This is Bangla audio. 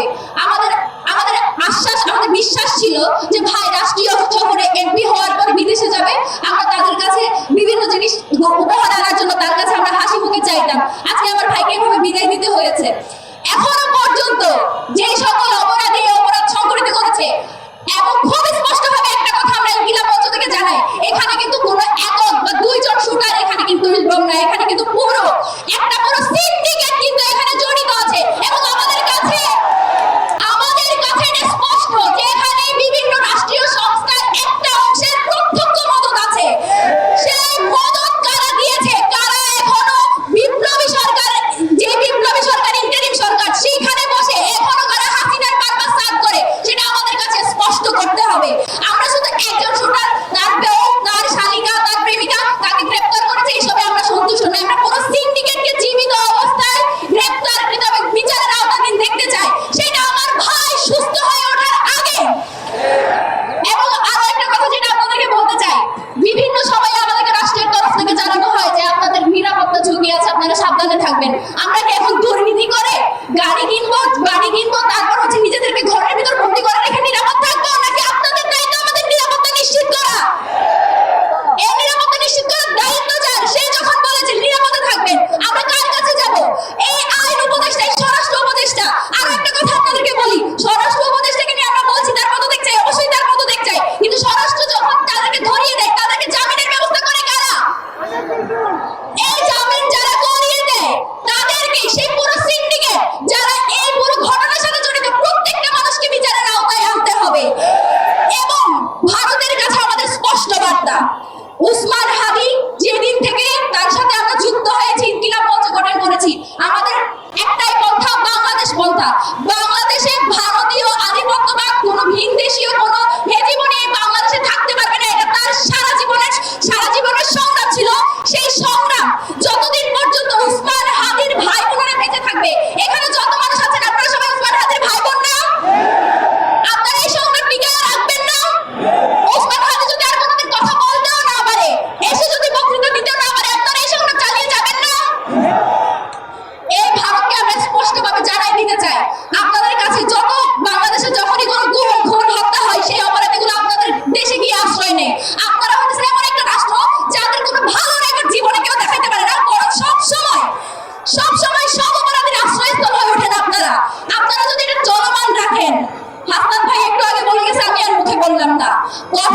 হবে আমাদের আমাদের আশ্বাস আমাদের বিশ্বাস ছিল যে Yeah.